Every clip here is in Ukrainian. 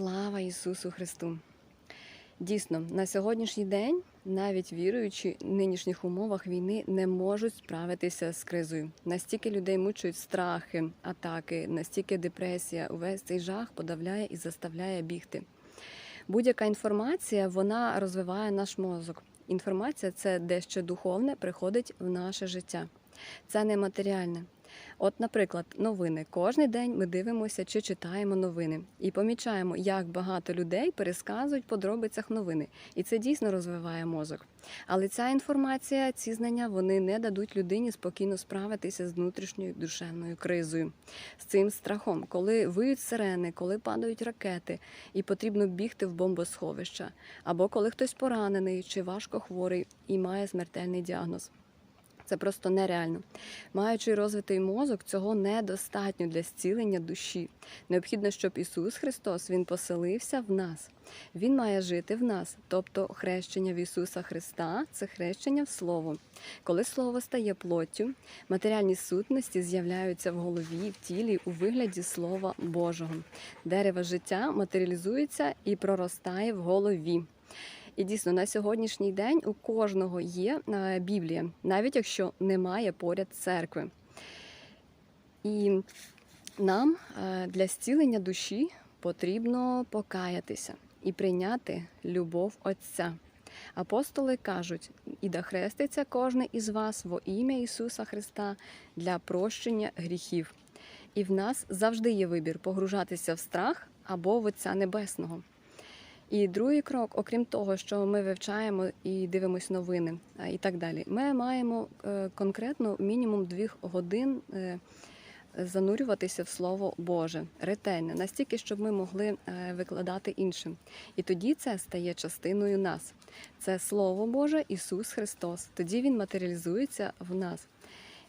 Слава Ісусу Христу! Дійсно, на сьогоднішній день навіть віруючі в нинішніх умовах війни не можуть справитися з кризою. Настільки людей мучують страхи, атаки, настільки депресія, увесь цей жах подавляє і заставляє бігти. Будь-яка інформація вона розвиває наш мозок. Інформація це дещо духовне приходить в наше життя. Це не матеріальне. От, наприклад, новини. Кожний день ми дивимося чи читаємо новини і помічаємо, як багато людей пересказують в подробицях новини. І це дійсно розвиває мозок. Але ця інформація, ці знання вони не дадуть людині спокійно справитися з внутрішньою душевною кризою, з цим страхом, коли виють сирени, коли падають ракети, і потрібно бігти в бомбосховища, або коли хтось поранений чи важко хворий і має смертельний діагноз. Це просто нереально. Маючи розвитий мозок, цього недостатньо для зцілення душі. Необхідно, щоб Ісус Христос Він поселився в нас. Він має жити в нас, тобто хрещення в Ісуса Христа це хрещення в Слово. Коли Слово стає плоттю, матеріальні сутності з'являються в голові, в тілі у вигляді Слова Божого. Дерево життя матеріалізується і проростає в голові. І дійсно на сьогоднішній день у кожного є е, Біблія, навіть якщо немає поряд церкви. І нам е, для зцілення душі потрібно покаятися і прийняти любов Отця. Апостоли кажуть, і да хреститься кожен із вас во ім'я Ісуса Христа для прощення гріхів. І в нас завжди є вибір погружатися в страх або в Отця Небесного. І другий крок, окрім того, що ми вивчаємо і дивимося новини і так далі, ми маємо е, конкретно мінімум дві годин е, занурюватися в Слово Боже ретельно, настільки, щоб ми могли е, викладати іншим. І тоді це стає частиною нас. Це Слово Боже, Ісус Христос. Тоді Він матеріалізується в нас.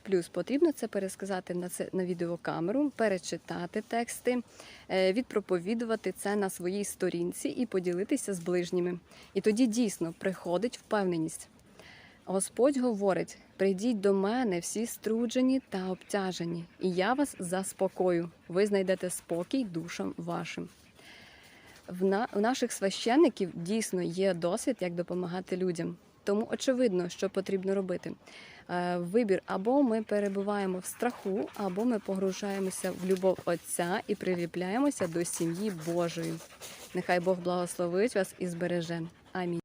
Плюс потрібно це пересказати на це на відеокамеру, перечитати тексти, е, відпроповідувати це на своїй сторінці і поділитися з ближніми. І тоді дійсно приходить впевненість. Господь говорить: прийдіть до мене всі струджені та обтяжені, і я вас заспокою. Ви знайдете спокій душам вашим. В на у наших священників дійсно є досвід, як допомагати людям. Тому очевидно, що потрібно робити. Е, Вибір або ми перебуваємо в страху, або ми погружаємося в любов Отця і приліпляємося до сім'ї Божої. Нехай Бог благословить вас і збереже. Амінь.